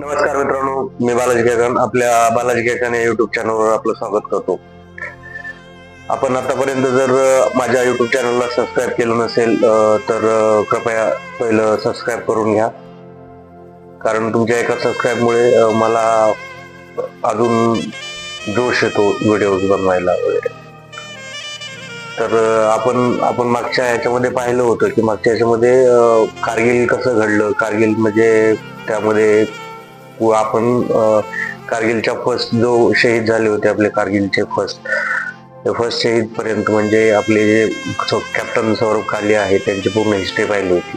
नमस्कार मित्रांनो मी बालाजी केकन आपल्या बालाजी केकन या युट्यूब चॅनलवर आपलं स्वागत करतो. आपण आतापर्यंत जर माझ्या युट्यूब चॅनलला सबस्क्राईब केलं नसेल तर कृपया पहिलं सबस्क्राईब करून घ्या. कारण तुमच्या एका सबस्क्राईबमुळे मला अजून जोश येतो व्हिडिओ बनवायला वगैरे. तर आपण आपण मागच्या ह्याच्यामध्ये पाहिलं होतं की मागच्या ह्याच्यामध्ये कारगिल कसं घडलं? कारगिल म्हणजे त्यामध्ये व आपण कारगिलच्या फर्स्ट जो शहीद झाले होते आपले कारगिलचे फर्स्ट फर्स्ट शहीद पर्यंत म्हणजे आपले जे कॅप्टन सौरभ काले आहे त्यांची पूर्ण हिस्ट्री पाहिली होती.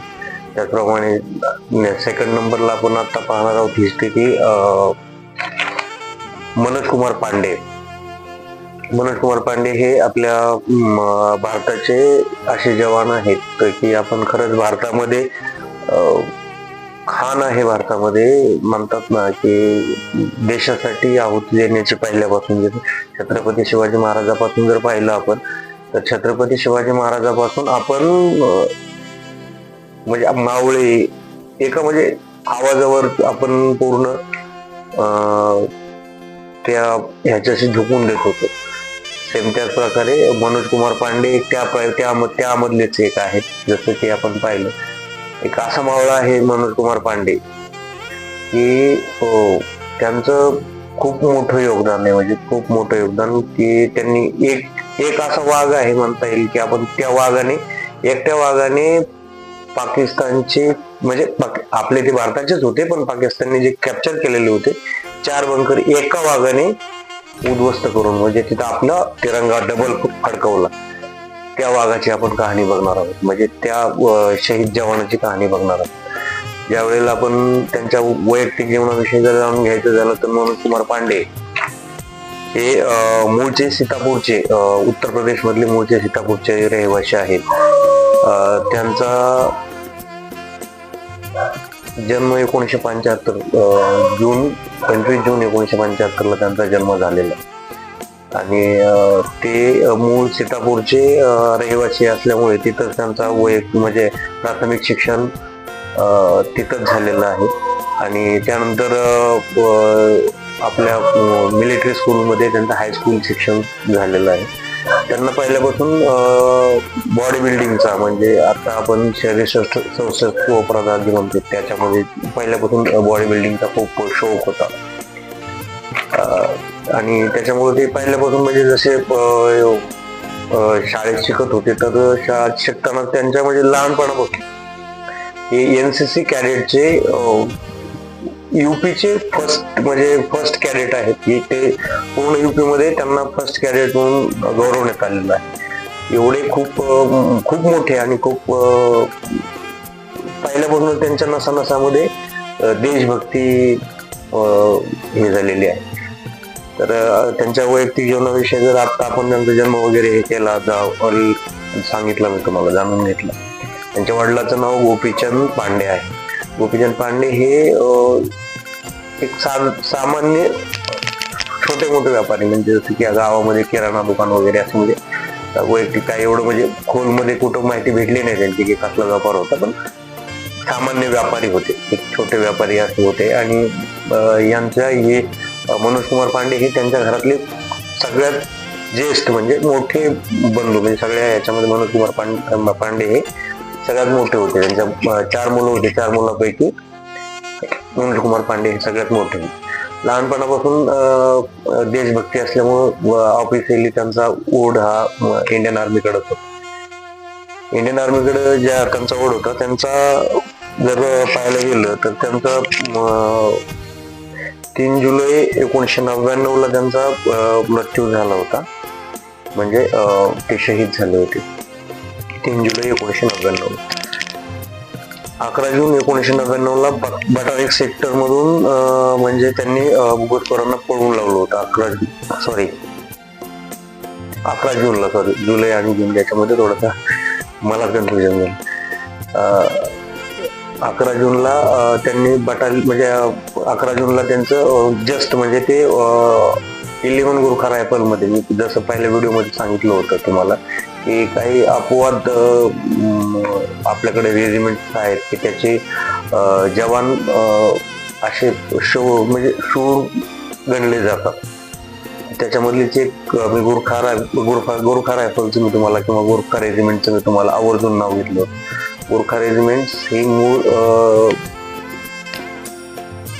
त्याचप्रमाणे सेकंड नंबरला आपण आता पाहणार आहोत हिस्ट्री की अं, मनोज कुमार पांडे. मनोज कुमार पांडे हे आपल्या भारताचे असे जवान आहेत की आपण खरंच भारतामध्ये खान आहे भारतामध्ये. म्हणतात ना की देशासाठी आहुती देण्याची पहिल्यापासून छत्रपती शिवाजी महाराजापासून जर पाहिलं आपण तर छत्रपती शिवाजी महाराजापासून आपण म्हणजे मावळे एका म्हणजे आवाजावर आपण पूर्ण अं, त्या ह्याच्याशी झुकून देत होतो. सेम त्याच प्रकारे मनोज कुमार पांडे त्या त्या त्यामधलेच एक आहेत जसं की आपण पाहिलं. एक असा मावळा आहे मनोज कुमार पांडे की हो, त्यांचं खूप मोठं योगदान आहे म्हणजे खूप मोठं योगदान की त्यांनी एक एक असा वाघ आहे म्हणता येईल की आपण त्या वाघाने एकट्या वाघाने पाकिस्तानचे म्हणजे आपले ते भारताचेच होते पण पाकिस्तानने जे कॅप्चर केलेले होते चार बंकर एका वाघाने उद्ध्वस्त करून म्हणजे तिथं आपला तिरंगा डबल फडकवला. त्या वाघाची आपण कहाणी बघणार आहोत. म्हणजे त्या शहीद जवानाची कहाणी बघणार आहोत. ज्या वेळेला आपण त्यांच्या वैयक्तिक जीवनाविषयी जर जाणून घ्यायचं झालं तर मनोज कुमार पांडे हे अं, मूळचे सीतापूरचे उत्तर प्रदेश मधले मूळचे सीतापूरचे रहिवासी आहेत. अं, त्यांचा जन्म एकोणीशे पंच्याहत्तर जून पंचवीस जून एकोणीशे पंच्याहत्तर ला त्यांचा जन्म झालेला. आहे. आणि ते मूळ सीतापूरचे रहिवासी असल्यामुळे तिथं त्यांचा वैयक्तिक म्हणजे प्राथमिक शिक्षण तिथंच झालेलं आहे. आणि त्यानंतर आपल्या मिलिटरी स्कूलमध्ये त्यांचं हायस्कूल शिक्षण झालेलं आहे. त्यांना पहिल्यापासून बॉडी बिल्डिंगचा म्हणजे आता आपण शरीर सौष्ठव पदार्थ म्हणतो. त्याच्यामध्ये पहिल्यापासून बॉडी बिल्डिंगचा खूप शौक होता. आणि त्याच्यामुळे ते पहिल्यापासून म्हणजे जसे शाळेत शिकत होते तर शाळेत शिकताना त्यांच्या म्हणजे लहानपणापासून हे एन सी सी कॅडेटचे युपीचे फर्स्ट म्हणजे फर्स्ट कॅडेट आहेत. की ते पूर्ण युपी मध्ये त्यांना फर्स्ट कॅडेट म्हणून गौरवण्यात आलेलं आहे. एवढे खूप खूप मोठे आणि खूप पहिल्यापासून त्यांच्या नसानसामध्ये देशभक्ती हे झालेली आहे. तर त्यांच्या वैयक्तिक जीवनाविषयी जर आता आपण त्यांचा जन्म वगैरे हे केला जा- सांगितलं मी तुम्हाला जाणून घेतलं. त्यांच्या वडिलाचं नाव गोपीचंद पांडे आहे. गोपीचंद पांडे हे एक सा सामान्य छोटे मोठे व्यापारी म्हणजे जसं की या गावामध्ये किराणा दुकान वगैरे असं म्हणजे वैयक्तिक काय एवढं म्हणजे खोलमध्ये कुठं माहिती भेटली नाही त्यांची की कसला व्यापार होता पण सामान्य व्यापारी होते. एक छोटे व्यापारी असे होते आणि यांचा हे मनोज कुमार पांडे हे त्यांच्या घरातले सगळ्यात ज्येष्ठ म्हणजे मोठे बंधू म्हणजे सगळ्या याच्यामध्ये मनोज कुमार पांडे पांडे हे सगळ्यात मोठे होते त्यांच्या चार मुलं होते चार मुलांपैकी मनोज कुमार पांडे हे सगळ्यात मोठे होते. लहानपणापासून अं, देशभक्ती असल्यामुळं ऑफिशियली त्यांचा ओढ हा इंडियन आर्मीकडे होता इंडियन आर्मीकडे ज्या त्यांचा ओढ होता त्यांचा जर पाहायला गेलं तर त्यांचा तीन जुलै एकोणीसशे नव्याण्णव ला त्यांचा मृत्यू झाला होता. म्हणजे ते शहीद झाले होते. तीन जुलै एकोणीसशे नव्याण्णव अकरा जून एकोणीसशे नव्याण्णव ला बटारिक सेक्टर मधून अं, म्हणजे त्यांनी भूगतकरांना पळवून लावलं होतं. अकरा सॉरी अकरा जूनला सॉरी जुलै आणि जून याच्यामध्ये थोडासा मला कन्फ्युजन झालं. अं, अकरा जूनला त्यांनी बटाल म्हणजे अकरा जूनला त्यांचं जस्ट म्हणजे ते इलेव्हन गुरखा रायफलमध्ये मी जसं पहिल्या व्हिडिओमध्ये सांगितलं होतं तुम्हाला की काही अपवाद आपल्याकडे रेजिमेंट आहेत की त्याचे जवान असे शो म्हणजे शूर गणले जातात. त्याच्यामधलीच एक मी गुरखा राय गुरखा गुरखा रायफलचं मी तुम्हाला किंवा गुरखा रेजिमेंटचं मी तुम्हाला आवर्जून नाव घेतलं. गुरखा रेजिमेंट हे मूळ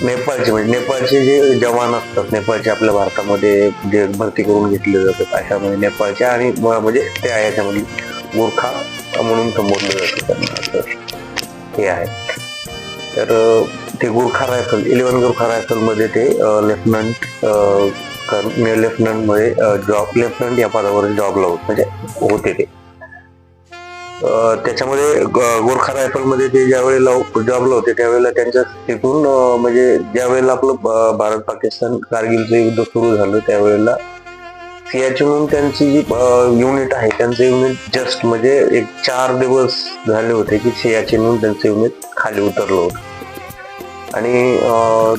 नेपाळचे म्हणजे नेपाळचे जे जवान असतात नेपाळचे आपल्या भारतामध्ये जे भरती करून घेतले जातात अशामध्ये नेपाळचे आणि म्हणजे त्या याच्यामध्ये गोरखा म्हणून संबोधलं जातं त्यांना असं. हे आहे. तर ते गुरखा रायफल इलेव्हन गोरखा रायफलमध्ये ते लेफ्टनंट लेफ्टनंटमध्ये जॉब लेफ्टनंट या पदावर जॉब लावत म्हणजे होते ते. त्याच्यामध्ये गोरखा रायफलमध्ये ते ज्या वेळेला जॉबला होते त्यावेळेला त्यांच्या तिथून म्हणजे ज्या वेळेला आपलं भारत पाकिस्तान कारगिलचं युद्ध सुरू झालं त्यावेळेला सियाचीनहून त्यांची जी युनिट आहे त्यांचं युनिट जस्ट म्हणजे एक चार दिवस झाले होते की सियाचीनहून त्यांचं युनिट खाली उतरलं होतं. आणि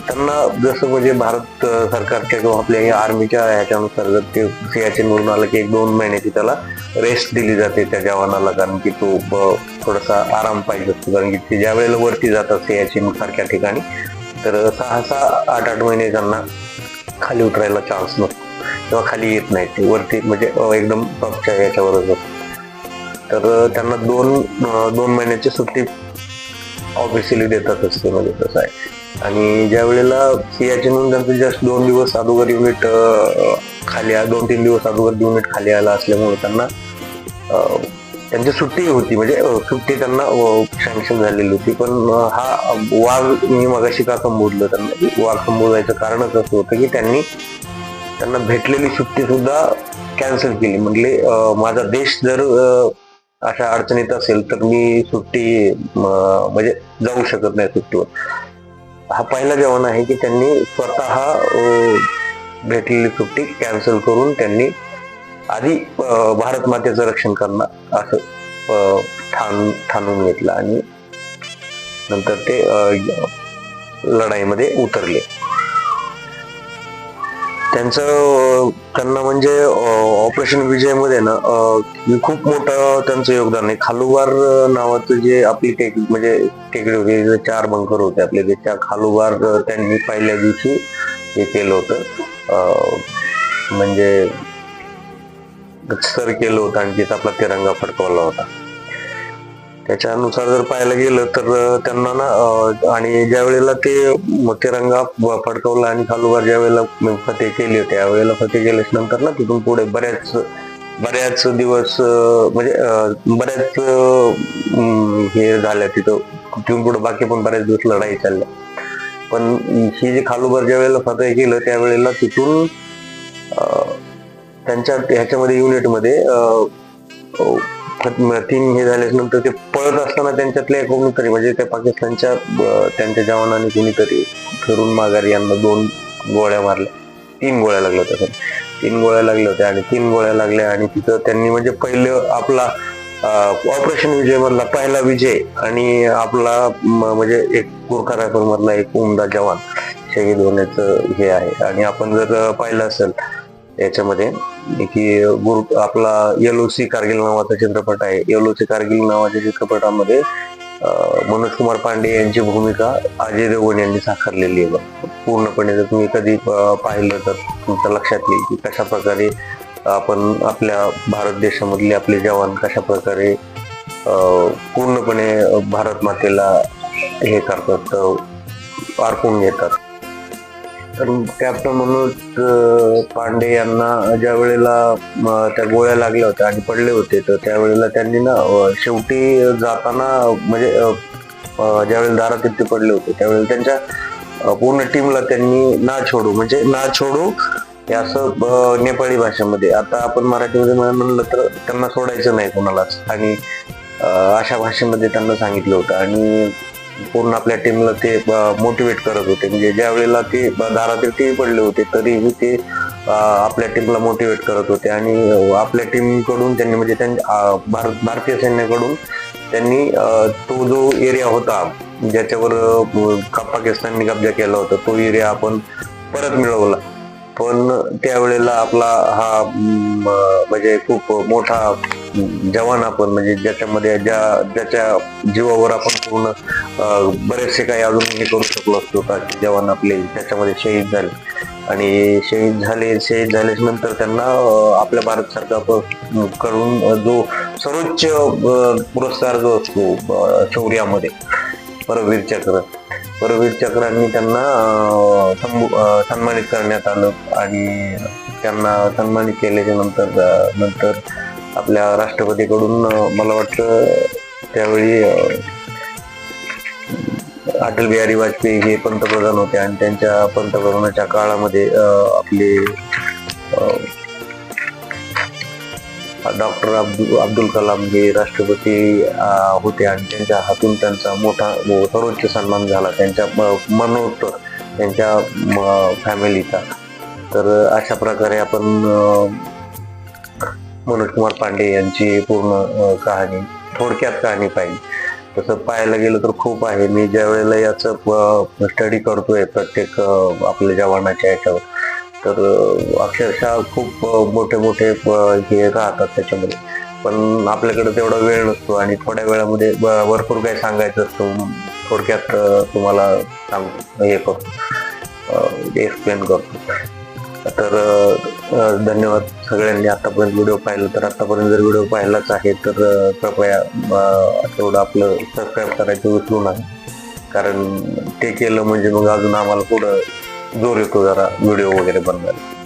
त्यांना जसं म्हणजे भारत सरकारच्या किंवा आपल्या या आर्मीच्या ह्याच्यानुसार जर ते सियाचीनवरून आलं की एक दोन महिन्याची त्याला रेस्ट दिली जाते त्या जवानाला कारण की तो थोडासा आराम पाहिजे असतो. कारण की ते ज्या वेळेला वरती जातात सियाचीन सारख्या ठिकाणी तर सहा सहा आठ आठ महिने त्यांना खाली उतरायला चान्स नसतो. किंवा खाली येत नाही ते. वरती म्हणजे एकदम टॉपच्या याच्यावरच असतो. तर त्यांना दोन दोन महिन्याची सुट्टी ऑफिशियली देतातच ते म्हणजे तसं आहे. आणि ज्या वेळेला सियाचीनहून त्यांचं जस्ट दोन दिवस अगोदर युनिट खाली आ- दोन तीन दिवस अगोदर युनिट खाली आला असल्यामुळे त्यांना त्यांची सुट्टी होती. म्हणजे सुट्टी त्यांना सँक्शन झालेली होती. पण हा वाघ मी मगाशी का संबोधलं त्यांना? वाघ संबोधायचं कारणच असं होतं की त्यांनी त्यांना भेटलेली सुट्टी सुद्धा कॅन्सल केली. म्हणजे माझा देश जर अशा अडचणीत असेल तर मी सुट्टी म्हणजे जाऊ शकत नाही सुट्टीवर. हा पहिला जवान आहे की त्यांनी स्वतः अं, भेटलेली सुट्टी कॅन्सल करून त्यांनी आधी भारत मातेचं रक्षण करणार असं अं, ठाण ठाणून घेतलं आणि नंतर ते अं, लढाईमध्ये उतरले. त्यांचं त्यांना म्हणजे ऑपरेशन विजयमध्ये ना म्हणजे खूप मोठं त्यांचं योगदान आहे. खालुबार नावाचं जे आपली टेक म्हणजे टेकडी होती चार बंकर होते आपले ते त्या खालुबार त्यांनी पहिल्या दिवशी हे केलं होतं. म्हणजे सर केलं होतं आणि तिथं आपला तिरंगा फडकवला होता. त्याच्यानुसार जर पाहायला गेलं तर त्यांना ना आणि ज्या वेळेला ते तिरंगा फडकवला आणि खालुबार ज्या वेळेला फते फतेह केली त्यावेळेला फतेह केल्याच्यानंतर ना तिथून पुढे बऱ्याच बऱ्याच दिवस म्हणजे बऱ्याच हे झाल्या तिथं. तिथून पुढे बाकी पण बऱ्याच दिवस लढाई चालल्या. पण ही जी खालोबर ज्या वेळेला फतह केलं त्यावेळेला तिथून अं, त्यांच्या ह्याच्यामध्ये युनिटमध्ये तीन हे झाल्यानंतर ते पळत असताना त्यांच्यातल्या कोणीतरी म्हणजे त्या पाकिस्तानच्या त्यांच्या जवानाने कोणीतरी फिरून माघारी यांना दोन गोळ्या मारल्या. तीन गोळ्या लागल्या त्यासाठी तीन गोळ्या लागल्या होत्या आणि तीन गोळ्या लागल्या आणि तिथं त्यांनी म्हणजे पहिलं आपला ऑपरेशन विजय मधला पहिला विजय आणि आपला म्हणजे एक गुरखा रायफल मधला एक उमदा जवान शहीद होण्याचं हे आहे. आणि आपण जर पाहिलं असेल याच्यामध्ये की गुरु आपला एलओसी कारगिल नावाचा चित्रपट आहे. येलोसी कारगिल नावाच्या चित्रपटामध्ये मनोज कुमार पांडे यांची भूमिका अजय देवगण यांनी साकारलेली आहे पूर्णपणे जर तुम्ही कधी पाहिलं तर तुमच्या लक्षात येईल की कशा प्रकारे आपण आपल्या भारत देशामधले आपले जवान कशा प्रकारे पूर्णपणे भारत मातेला हे करतात अर्पून घेतात. कॅप्टन मनोज पांडे यांना ज्या वेळेला त्या गोळ्या लागल्या होत्या आणि पडले होते तर त्यावेळेला त्यांनी ना शेवटी जाताना म्हणजे ज्यावेळेला दारात ते पडले होते त्यावेळेला त्यांच्या पूर्ण टीमला त्यांनी ना छोडू म्हणजे ना छोडू हे असं नेपाळी भाषेमध्ये. आता आपण मराठीमध्ये म्हण- म्हणलं तर त्यांना सोडायचं नाही कोणालाच. आणि अशा भाषेमध्ये त्यांना सांगितलं होतं. आणि पूर्ण आपल्या टीमला ते मोटिवेट करत होते. म्हणजे ज्या वेळेला ते दारातील टीम पडले होते तरीही ते आपल्या टीमला मोटिवेट करत होते. आणि आपल्या टीमकडून त्यांनी म्हणजे त्यांच्या भारत भारतीय सैन्याकडून त्यांनी तो जो एरिया होता ज्याच्यावर पाकिस्ताननी पाकिस्तानने कब्जा केला होता तो एरिया आपण परत मिळवला. पण त्यावेळेला आपला हा म्हणजे खूप मोठा जवान आपण म्हणजे ज्याच्यामध्ये ज्या ज्याच्या जीवावर आपण पूर्ण बरेचसे काही अजून हे करू शकलो असतो का जवान आपले त्याच्यामध्ये शहीद झाले. आणि शहीद झाले शहीद झाल्याच्यानंतर त्यांना आपल्या भारत सरकारकडून जो सर्वोच्च पुरस्कार जो असतो शौर्यामध्ये परवीर चक्र. परवीर चक्रांनी त्यांना सन्मानित करण्यात आलं. आणि त्यांना सन्मानित केल्याच्यानंतर नंतर आपल्या राष्ट्रपतीकडून मला वाटतं त्यावेळी अटल बिहारी वाजपेयी हे पंतप्रधान होते आणि त्यांच्या पंतप्रधानाच्या काळामध्ये आपले डॉक्टर अब्दुल अब्दुल कलाम हे राष्ट्रपती होते आणि त्यांच्या हातून त्यांचा मोठा सर्वोच्च सन्मान झाला. त्यांच्या म- मनोत्तर त्यांच्या फॅमिलीचा तर अशा प्रकारे आपण अं, मनोज कुमार पांडे यांची पूर्ण कहाणी थोडक्यात कहाणी पाहिली. तसं पाहायला गेलं तर खूप आहे. मी ज्या वेळेला याचं स्टडी करतोय प्रत्येक आपल्या जवानाच्या याच्यावर तर अक्षरशः खूप मोठे मोठे हे राहतात त्याच्यामध्ये. पण आपल्याकडे तेवढा वेळ नसतो आणि थोड्या वेळामध्ये ब- भरपूर काही सांगायचं असतं. थोडक्यात तुम्हाला सांग हे करतो एक्सप्लेन करतो. तर धन्यवाद सगळ्यांनी. आतापर्यंत व्हिडिओ पाहिला तर आतापर्यंत जर व्हिडिओ पाहिलाच आहे तर कृपया तेवढं आपलं सबस्क्राईब करायचं विसरू नका. कारण ते केलं म्हणजे मग अजून आम्हाला पुढं जोर येतो जरा व्हिडिओ वगैरे बनवायला.